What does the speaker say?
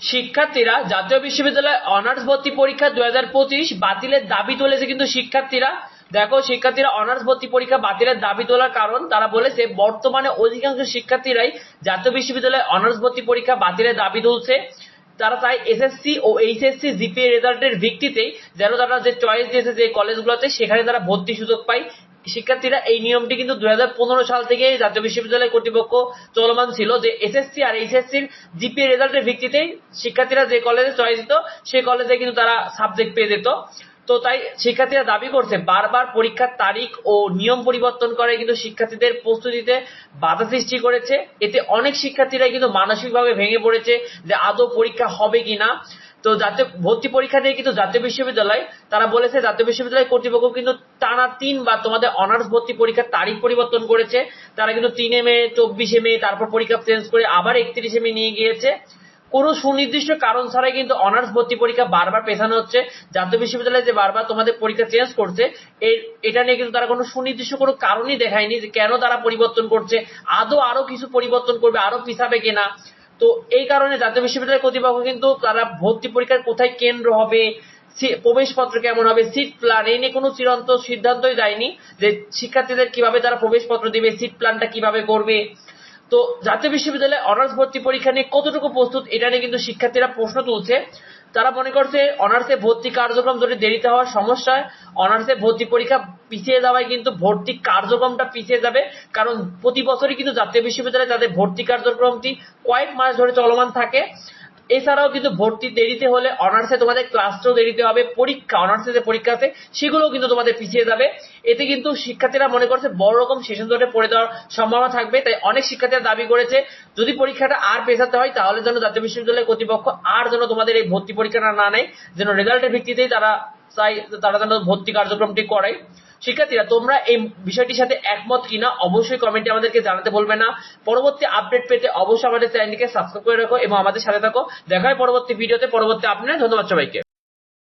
শিক্ষার্থীরা জাতীয় বিশ্ববিদ্যালয় অনার্স ভর্তি পরীক্ষা দুই হাজার পঁচিশ বাতিলের দাবি তুলেছে কিন্তু শিক্ষার্থীরা, দেখো শিক্ষার্থীরা অনার্স ভর্তি পরীক্ষা বাতিলের দাবি তোলার কারণ, তারা বলেছে বর্তমানে অধিকাংশ শিক্ষার্থীরাই জাতীয় বিশ্ববিদ্যালয় অনার্স ভর্তি পরীক্ষা বাতিলের দাবি তুলছে। তারা তাই এসএসসি ও এইচএসসি জিপিএ রেজাল্টের ভিত্তিতেই যেন তারা যে চয়েস দিয়েছে যে কলেজগুলোতে সেখানে তারা ভর্তি সুযোগ পায়। শিক্ষার্থীরা এই নিয়মটি কিন্তু দুই হাজার পনেরো সাল থেকে জাতীয় বিশ্ববিদ্যালয় কর্তৃপক্ষ চলমান ছিল যে এসএসসি আর এইচএসসির জিপিএ রেজাল্টের ভিত্তিতেই শিক্ষার্থীরা যে কলেজে চয়েস দিত, সেই কলেজে কিন্তু তারা সাবজেক্ট পেয়ে যেত। তো তাই শিক্ষার্থীরা দাবি করছে, বারবার পরীক্ষার তারিখ ও নিয়ম পরিবর্তন করে কিন্তু শিক্ষার্থীদের প্রস্তুতিতে বাধা সৃষ্টি করেছে। এতে অনেক শিক্ষার্থীরাই কিন্তু মানসিকভাবে ভেঙে পড়েছে যে আদৌ পরীক্ষা হবে কিনা। তো জাতীয় ভর্তি পরীক্ষা নিয়ে কিন্তু জাতীয় বিশ্ববিদ্যালয়, তারা বলেছে জাতীয় বিশ্ববিদ্যালয় কর্তৃপক্ষ কিন্তু টানা তিন বা তোমাদের অনার্স ভর্তি পরীক্ষার তারিখ পরিবর্তন করেছে। তারা কিন্তু তিনে মে, চব্বিশে মে, তারপর পরীক্ষা চেঞ্জ করে আবার একত্রিশে মে নিয়ে গিয়েছে। কোনো সুনির্দিষ্ট কারণ ছাড়াই কিন্তু অনার্স ভর্তি পরীক্ষা বারবার পেছানো হচ্ছে। জাতীয় বিশ্ববিদ্যালয় যে বারবার তোমাদের পরীক্ষা চেঞ্জ করছে এটা নিয়ে কিন্তু তারা কোনো সুনির্দিষ্ট কোনো কারণই দেখায়নি যে কেন তারা পরিবর্তন করছে। আদৌ আরও কিছু পরিবর্তন করবে, আরও পিছাবে কিনা? তো এই কারণে জাতীয় বিশ্ববিদ্যালয় কর্তৃপক্ষ কিন্তু তারা ভর্তি পরীক্ষার কোথায় কেন্দ্র হবে প্রবেশপত্র কেমন হবে, সিট প্ল্যান এই নিয়ে কোনো চিরন্ত সিদ্ধান্তই দেয়নি যে শিক্ষার্থীদের কীভাবে তারা প্রবেশপত্র দিবে, সিট প্ল্যানটা কীভাবে করবে। তো জাতীয় বিশ্ববিদ্যালয়ে অনার্স ভর্তি পরীক্ষা নিয়ে কতটুকু প্রস্তুত, এটা নিয়ে কিন্তু শিক্ষার্থীরা প্রশ্ন তুলছে। তারা মনে করছে অনার্সে ভর্তি কার্যক্রম যদি দেরিতে হওয়ার সমস্যায় অনার্সে ভর্তি পরীক্ষা পিছিয়ে যাওয়ায় কিন্তু ভর্তি কার্যক্রমটা পিছিয়ে যাবে। কারণ প্রতি বছরই কিন্তু জাতীয় বিশ্ববিদ্যালয়ে তাদের ভর্তি কার্যক্রমটি কয়েক মাস ধরে চলমান থাকে। এছাড়াও কিন্তু ভর্তি দেরিতে হলে অনার্সে তোমাদের ক্লাসটাও দেরিতে হবে, পরীক্ষা, অনার্সে যে পরীক্ষা আছে, সেগুলোও কিন্তু তোমাদের পিছিয়ে যাবে। এতে কিন্তু শিক্ষার্থীরা মনে করছে বড় রকম সেশন ধরে পড়ে দেওয়ার সম্ভাবনা থাকবে, তাই অনেক শিক্ষার্থীরা দাবি করেছে, যদি পরীক্ষাটা আর পেছাতে হয়, তাহলে যেন জাতীয় বিশ্ববিদ্যালয় কর্তৃপক্ষ আর যেন তোমাদের এই ভর্তি পরীক্ষাটা না নেয়, যেন রেজাল্টের ভিত্তিতেই তারা চাই তারা যেন ভর্তি কার্যক্রমটি করায় শিক্ষার্থীরা, তোমরা এই বিষয়টির সাথে একমত কিনা অবশ্যই কমেন্টে আমাদেরকে জানাতে বলবে না। পরবর্তী আপডেট পেতে অবশ্যই আমাদের চ্যানেলটিকে সাবস্ক্রাইব করে রাখো এবং আমাদের সাথে থাকো। দেখা হয় পরবর্তী ভিডিওতে পরবর্তী আপডেট ধন্যবাদ সবাইকে।